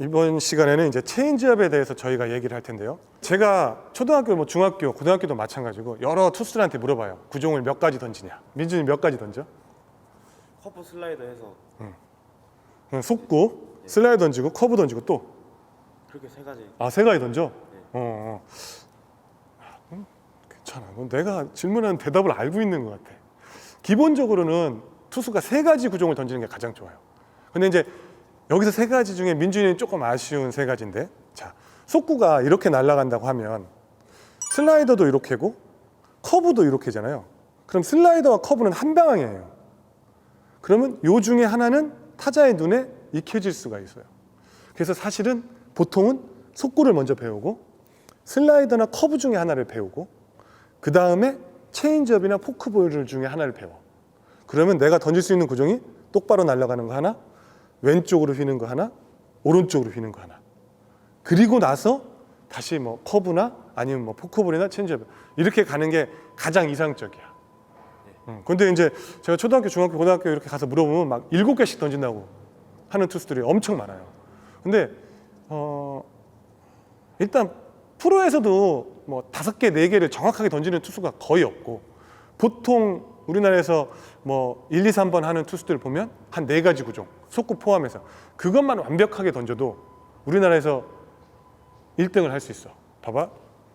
이번 시간에는 이제 체인지업에 대해서 저희가 얘기를 할 텐데요. 제가 초등학교, 뭐 중학교, 고등학교도 마찬가지고 여러 투수들한테 물어봐요. 구종을 몇 가지 던지냐? 민준이 몇 가지 던져? 커브 슬라이더 해서 응, 속구, 슬라이드 던지고 커브 던지고 또 그렇게 세 가지 아, 세 가지 던져? 어, 어. 아, 그럼 괜찮아. 그럼 내가 질문하는 대답을 알고 있는 것 같아. 기본적으로는 투수가 세 가지 구종을 던지는 게 가장 좋아요. 근데 이제 여기서 세 가지 중에 민준이는 조금 아쉬운 세 가지인데, 자, 속구가 이렇게 날아간다고 하면 슬라이더도 이렇게고 커브도 이렇게잖아요. 그럼 슬라이더와 커브는 한 방향이에요. 그러면 요 중에 하나는 타자의 눈에 익혀질 수가 있어요. 그래서 사실은 보통은 속구를 먼저 배우고 슬라이더나 커브 중에 하나를 배우고 그 다음에 체인지업이나 포크볼 중에 하나를 배워. 그러면 내가 던질 수 있는 구종이 똑바로 날아가는 거 하나, 왼쪽으로 휘는 거 하나, 오른쪽으로 휘는 거 하나. 그리고 나서 다시 뭐 커브나 아니면 뭐 포크볼이나 체인지업 이렇게 가는 게 가장 이상적이야. 음, 근데 이제 제가 초등학교, 중학교, 고등학교 이렇게 가서 물어보면 막 일곱 개씩 던진다고 하는 투수들이 엄청 많아요. 근데 어 일단 프로에서도 뭐 다섯 개, 네 개를 정확하게 던지는 투수가 거의 없고 보통 우리나라에서 뭐 1, 2, 3번 하는 투수들 보면 한 네 가지 구종, 속구 포함해서 그것만 완벽하게 던져도 우리나라에서 1등을 할 수 있어. 봐봐.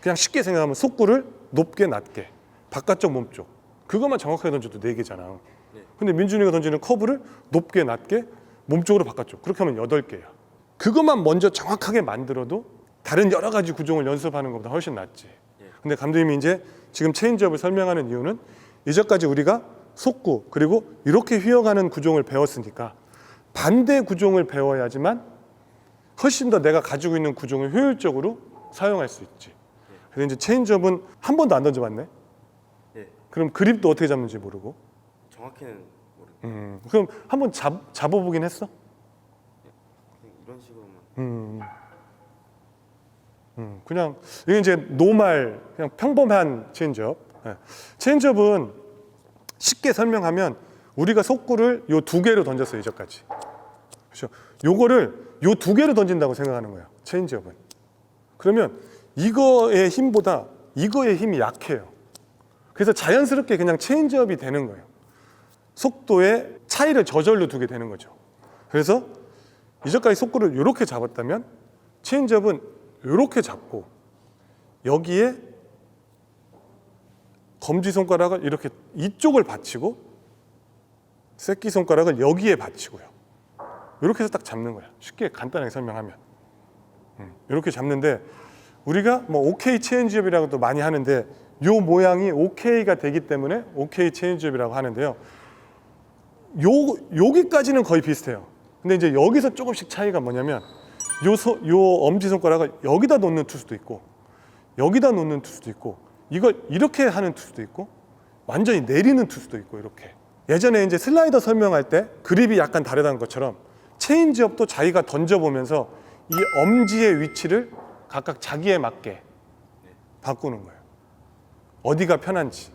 그냥 쉽게 생각하면 속구를 높게 낮게 바깥쪽 몸쪽 그것만 정확하게 던져도 네 개잖아. 네. 근데 민준이가 던지는 커브를 높게 낮게 몸쪽으로 바깥쪽 그렇게 하면 여덟 개야. 그것만 먼저 정확하게 만들어도 다른 여러 가지 구종을 연습하는 것보다 훨씬 낫지. 예. 근데 감독님이 이제 지금 체인지업을 설명하는 이유는 이전까지 우리가 속구 그리고 이렇게 휘어가는 구종을 배웠으니까 반대 구종을 배워야지만 훨씬 더 내가 가지고 있는 구종을 효율적으로 사용할 수 있지. 근데 이제 체인지업은 한 번도 안 던져봤네. 예 그럼 그립도 어떻게 잡는지 모르고. 정확히는 모르 음, 그럼 한 번 잡 잡아보긴 했어. 그냥 이런 식으로만 음, 음, 그냥 이게 이제 노말 그냥 평범한 체인지업. 예. 체인지업은 쉽게 설명하면 우리가 속구를 요 두 개로 던졌어요 이전까지. 그렇죠. 요거를 요 두 개로 던진다고 생각하는 거예요. 체인지업은. 그러면 이거의 힘보다 이거의 힘이 약해요. 그래서 자연스럽게 그냥 체인지업이 되는 거예요. 속도의 차이를 저절로 두게 되는 거죠. 그래서 이전까지 속구를 이렇게 잡았다면 체인지업은 이렇게 잡고 여기에 검지 손가락을 이렇게 이쪽을 받치고 새끼 손가락을 여기에 받치고요. 이렇게 해서 딱 잡는 거야. 쉽게 간단하게 설명하면 음, 이렇게 잡는데 우리가 뭐 OK 체인지업이라고도 많이 하는데 요 모양이 OK가 되기 때문에 OK 체인지업이라고 하는데요. 요 여기까지는 거의 비슷해요. 근데 이제 여기서 조금씩 차이가 뭐냐면 요, 소, 요 엄지 손가락을 여기다 놓는 투수도 있고 여기다 놓는 투수도 있고 이걸 이렇게 하는 투수도 있고 완전히 내리는 투수도 있고 이렇게 예전에 이제 슬라이더 설명할 때 그립이 약간 다르다는 것처럼 체인지업도 자기가 던져보면서 이 엄지의 위치를 각각 자기에 맞게 바꾸는 거예요. 어디가 편한지.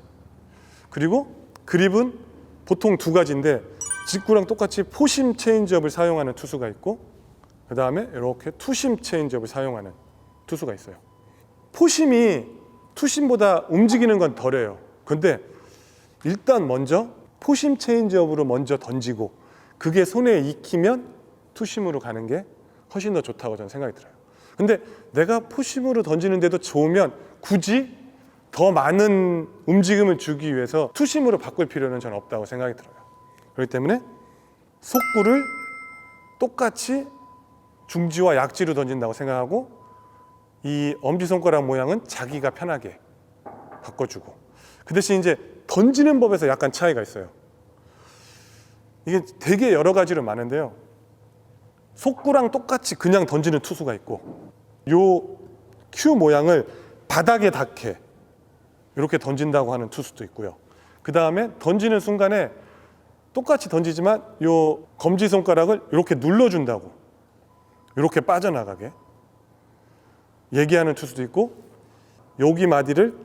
그리고 그립은 보통 두 가지인데 직구랑 똑같이 포심 체인지업을 사용하는 투수가 있고 그 다음에 이렇게 투심 체인지업을 사용하는 투수가 있어요. 포심이 투심보다 움직이는 건 덜해요. 근데 일단 먼저 포심 체인지업으로 먼저 던지고 그게 손에 익히면 투심으로 가는 게 훨씬 더 좋다고 저는 생각이 들어요. 근데 내가 포심으로 던지는데도 좋으면 굳이 더 많은 움직임을 주기 위해서 투심으로 바꿀 필요는 저는 없다고 생각이 들어요. 그렇기 때문에 속구를 똑같이 중지와 약지로 던진다고 생각하고 이 엄지손가락 모양은 자기가 편하게 바꿔주고 그 대신 이제 던지는 법에서 약간 차이가 있어요. 이게 되게 여러 가지로 많은데요. 속구랑 똑같이 그냥 던지는 투수가 있고 요 큐 모양을 바닥에 닿게 이렇게 던진다고 하는 투수도 있고요. 그 다음에 던지는 순간에 똑같이 던지지만 요 검지 손가락을 이렇게 눌러준다고 이렇게 빠져나가게 얘기하는 투수도 있고 여기 마디를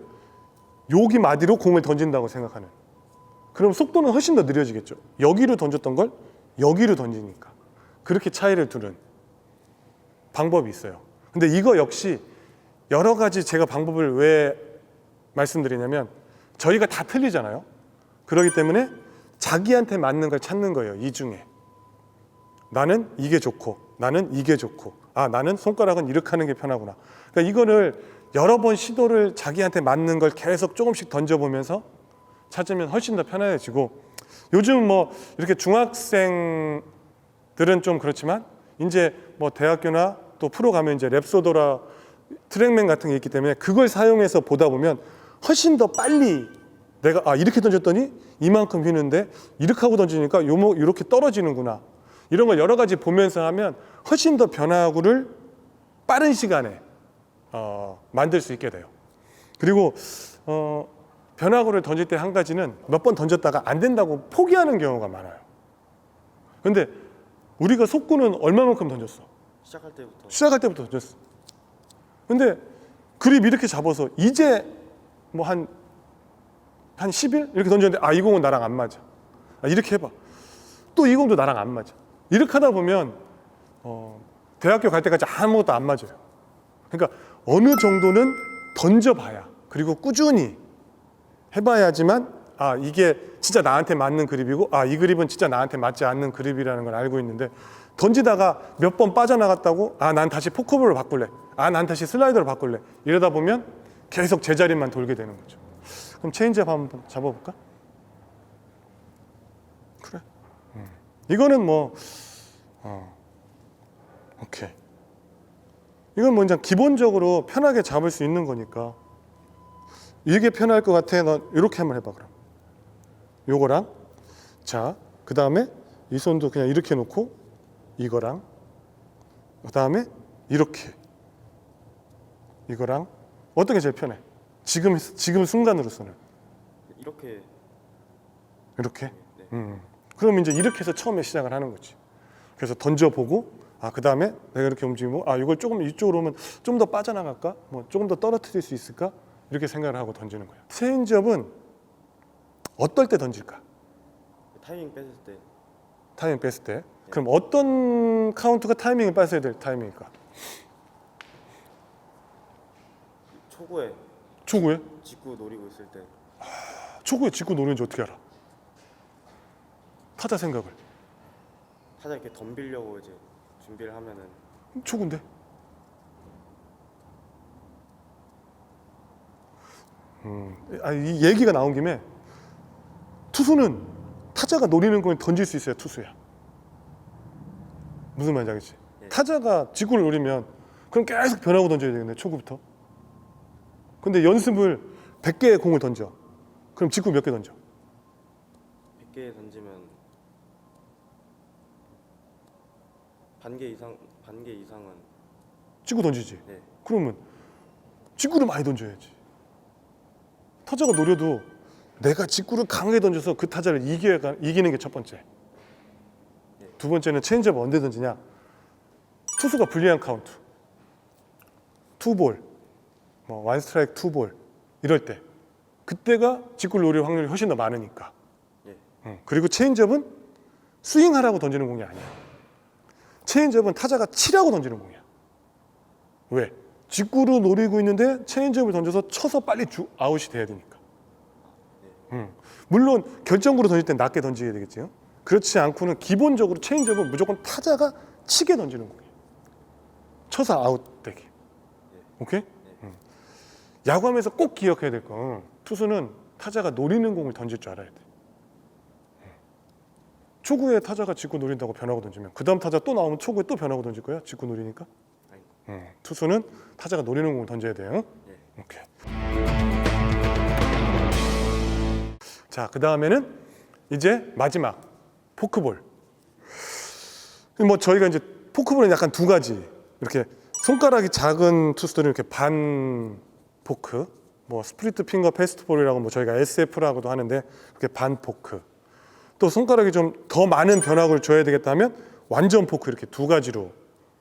여기 마디로 공을 던진다고 생각하는 그럼 속도는 훨씬 더 느려지겠죠. 여기로 던졌던 걸 여기로 던지니까 그렇게 차이를 두는 방법이 있어요. 근데 이거 역시 여러 가지 제가 방법을 왜 말씀드리냐면 저희가 다 틀리잖아요. 그렇기 때문에 자기한테 맞는 걸 찾는 거예요. 이 중에 나는 이게 좋고 나는 이게 좋고 아 나는 손가락은 이렇게 하는 게 편하구나. 그러니까 이거를 여러 번 시도를 자기한테 맞는 걸 계속 조금씩 던져보면서 찾으면 훨씬 더 편안해지고 요즘 뭐 이렇게 중학생들은 좀 그렇지만 이제 뭐 대학교나 또 프로 가면 이제 랩소도라 트랙맨 같은 게 있기 때문에 그걸 사용해서 보다 보면 훨씬 더 빨리 내가 아 이렇게 던졌더니 이만큼 휘는데 이렇게 하고 던지니까 요mo 이렇게 떨어지는구나. 이런 걸 여러 가지 보면서 하면 훨씬 더 변화구를 빠른 시간에 어, 만들 수 있게 돼요. 그리고 어, 변화구를 던질 때 한 가지는 몇 번 던졌다가 안 된다고 포기하는 경우가 많아요. 근데 우리가 속구는 얼마만큼 던졌어? 시작할 때부터 시작할 때부터 던졌어. 근데 그립 이렇게 잡아서 이제 뭐 한 한 10일 이렇게 던졌는데 아 이 공은 나랑 안 맞아. 아, 이렇게 해봐. 또 이 공도 나랑 안 맞아. 이렇게 하다 보면 어, 대학교 갈 때까지 아무것도 안 맞아요. 그러니까 어느 정도는 던져봐야 그리고 꾸준히 해봐야지만 아 이게 진짜 나한테 맞는 그립이고 아 이 그립은 진짜 나한테 맞지 않는 그립이라는 걸 알고 있는데 던지다가 몇 번 빠져나갔다고 아 난 다시 포크볼로 바꿀래 아 난 다시 슬라이더로 바꿀래 이러다 보면 계속 제자리만 돌게 되는 거죠 그럼 체인지업 한번 잡아볼까? 그래 음. 이거는 뭐 어. 오케이 이건 뭐 그냥 기본적으로 편하게 잡을 수 있는 거니까 이게 편할 것 같아. 너 이렇게 한번 해봐 그럼. 요거랑 자, 그 다음에 이 손도 그냥 이렇게 놓고 이거랑 그 다음에 이렇게 이거랑 어떤 게 제일 편해? 지금 지금 순간으로서는 이렇게 이렇게. 네. 음. 그럼 이제 이렇게 해서 처음에 시작을 하는 거지. 그래서 던져보고 아 그 다음에 내가 이렇게 움직이고 아 이걸 조금 이쪽으로 오면 좀 더 빠져나갈까? 뭐 조금 더 떨어뜨릴 수 있을까? 이렇게 생각을 하고 던지는 거예요. 체인지업은 어떨 때 던질까? 타이밍 뺐을 때 타이밍 뺐을 때. 그럼 어떤 카운트가 타이밍을 뺐어야 될 타이밍일까? 초구에 초구에? 직구 노리고 있을 때 초구에 짚고 노리는지 어떻게 알아? 타자 생각을. 타자 이렇게 덤비려고 이제 준비를 하면은 초구인데? 음, 아, 이 얘기가 나온 김에 투수는 타자가 노리는 건 던질 수 있어야 투수야. 무슨 말인지 알겠지? 예. 타자가 직구를 노리면 그럼 계속 변하고 던져야 되겠네 초구부터. 근데 연습을 100개의 공을 던져. 그럼 직구 몇 개 던져? 100개 던지면 반개 이상 반개 이상은 직구 던지지. 네. 그러면 직구를 많이 던져야지. 타자가 노려도 내가 직구를 강하게 던져서 그 타자를 이겨 이기는 게 첫 번째. 두 번째는 체인지업 언제 던지냐? 투수가 불리한 카운트. 투볼, 뭐 원스트라이크 투볼 이럴 때 그때가 직구를 노릴 확률이 훨씬 더 많으니까. 예. 응. 그리고 체인지업은 스윙하라고 던지는 공이 아니야. 체인지업은 타자가 치라고 던지는 공이야. 왜? 직구로 노리고 있는데 체인지업을 던져서 쳐서 빨리 주, 아웃이 돼야 되니까. 음. 물론 결정구로 던질 땐 낮게 던지게 되겠지요. 그렇지 않고는 기본적으로 체인지업은 무조건 타자가 치게 던지는 공이에요. 쳐서 아웃되게. 오케이? 음. 야구하면서 꼭 기억해야 될 건 투수는 타자가 노리는 공을 던질 줄 알아야 돼. 음. 초구에 타자가 직구 노린다고 변하고 던지면 그 다음 타자 또 나오면 초구에 또 변하고 던질 거야? 직구 노리니까? 음, 투수는 타자가 노리는 공을 던져야 돼요. 예. 오케이. 자, 그 다음에는 이제 마지막 포크볼. 뭐 저희가 이제 포크볼은 약간 두 가지 이렇게 손가락이 작은 투수들은 이렇게 반 포크, 뭐 스프리트 핑거 페스트볼이라고 뭐 저희가 SF라고도 하는데 그렇게 반 포크. 또 손가락이 좀 더 많은 변화구를 줘야 되겠다면 완전 포크 이렇게 두 가지로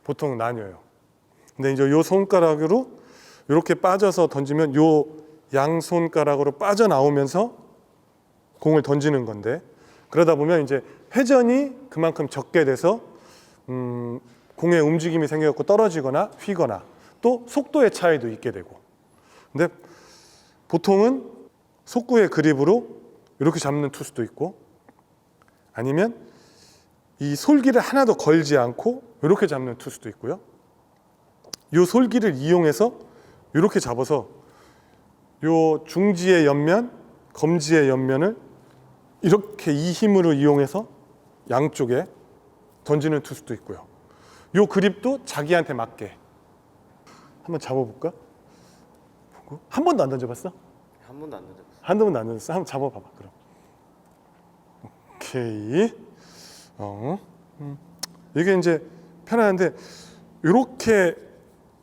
보통 나뉘어요. 근데 이제 요 손가락으로 이렇게 빠져서 던지면 요 양손가락으로 빠져나오면서 공을 던지는 건데 그러다 보면 이제 회전이 그만큼 적게 돼서 음, 공의 움직임이 생겨갖고 떨어지거나 휘거나 또 속도의 차이도 있게 되고 근데 보통은 속구의 그립으로 이렇게 잡는 투수도 있고 아니면 이 솔기를 하나도 걸지 않고 이렇게 잡는 투수도 있고요. 이 솔기를 이용해서 이렇게 잡아서 요 중지의 옆면, 검지의 옆면을 이렇게 이 힘으로 이용해서 양쪽에 던지는 투수도 있고요. 요 그립도 자기한테 맞게 한번 잡아볼까? 보고 한 번도 안 던져봤어? 한 번도 안 던져봤어요. 한 번도 안 던졌어? 한번 잡아봐봐 그럼. 어. 음. 이게 이제 편안한데 이렇게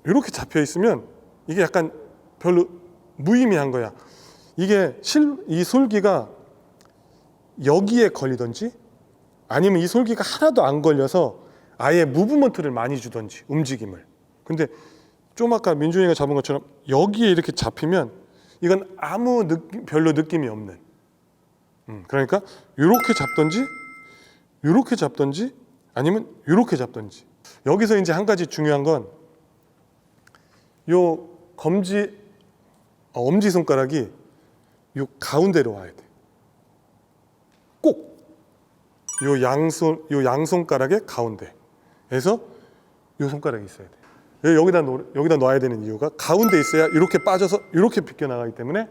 이렇게 잡혀 있으면 이게 약간 별로 무의미한 거야. 이게 실 이 솔기가 여기에 걸리든지 아니면 이 솔기가 하나도 안 걸려서 아예 무브먼트를 많이 주든지 움직임을. 근데 좀 아까 민준이가 잡은 것처럼 여기에 이렇게 잡히면 이건 아무 느낌, 별로 느낌이 없는. 음, 그러니까 이렇게 잡든지 이렇게 잡든지 아니면 이렇게 잡든지. 여기서 이제 한 가지 중요한 건 요 검지 어, 엄지 손가락이 요 가운데로 와야 돼. 꼭 요 양손 요 양손가락의 가운데에서 요 손가락이 있어야 돼. 왜 여기다 놓, 여기다 놔야 되는 이유가 가운데 있어야 이렇게 빠져서 이렇게 비껴 나가기 때문에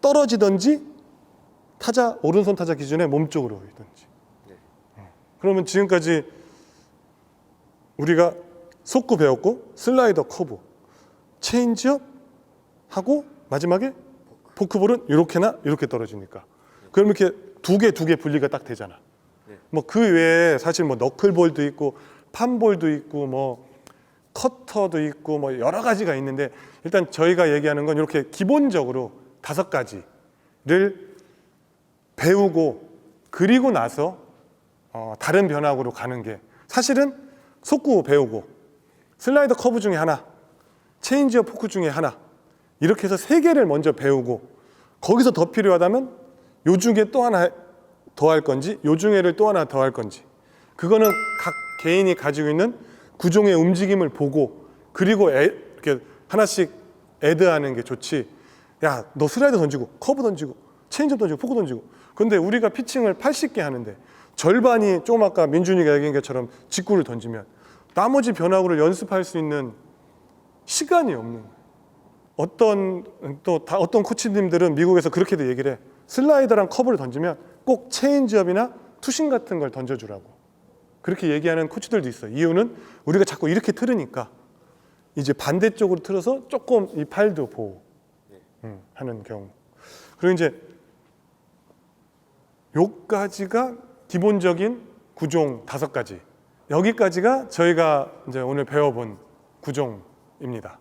떨어지든지 타자 오른손 타자 기준에 몸쪽으로 오든지. 네. 그러면 지금까지 우리가 속구 배웠고 슬라이더 커브, 체인지업 하고 마지막에 포크볼은 이렇게나 이렇게 떨어지니까. 그럼 이렇게 두 개 두 개 분리가 딱 되잖아. 네. 뭐그 외에 사실 뭐 너클볼도 있고 판볼도 있고 뭐 커터도 있고 뭐 여러 가지가 있는데 일단 저희가 얘기하는 건 이렇게 기본적으로 다섯 가지를 배우고 그리고 나서 어, 다른 변화구로 가는 게 사실은 속구 배우고 슬라이더 커브 중에 하나, 체인지어 포크 중에 하나 이렇게 해서 세 개를 먼저 배우고 거기서 더 필요하다면 요 중에 또 하나 더 할 건지 요 중에를 또 하나 더 할 건지 그거는 각 개인이 가지고 있는 구종의 움직임을 보고 그리고 애, 이렇게 하나씩 애드하는 게 좋지. 야, 너 슬라이더 던지고 커브 던지고 체인지업 던지고 포크 던지고. 근데 우리가 피칭을 80개 하는데 절반이 좀 아까 민준이가 얘기한 것처럼 직구를 던지면 나머지 변화구를 연습할 수 있는 시간이 없는. 어떤 또 다 어떤 코치님들은 미국에서 그렇게도 얘기를 해. 슬라이더랑 커브를 던지면 꼭 체인지업이나 투심 같은 걸 던져주라고. 그렇게 얘기하는 코치들도 있어요. 이유는 우리가 자꾸 이렇게 틀으니까 이제 반대쪽으로 틀어서 조금 이 팔도 보호 음, 하는 경우. 그리고 이제 요까지가 기본적인 구종 다섯 가지. 여기까지가 저희가 이제 오늘 배워본 구종입니다.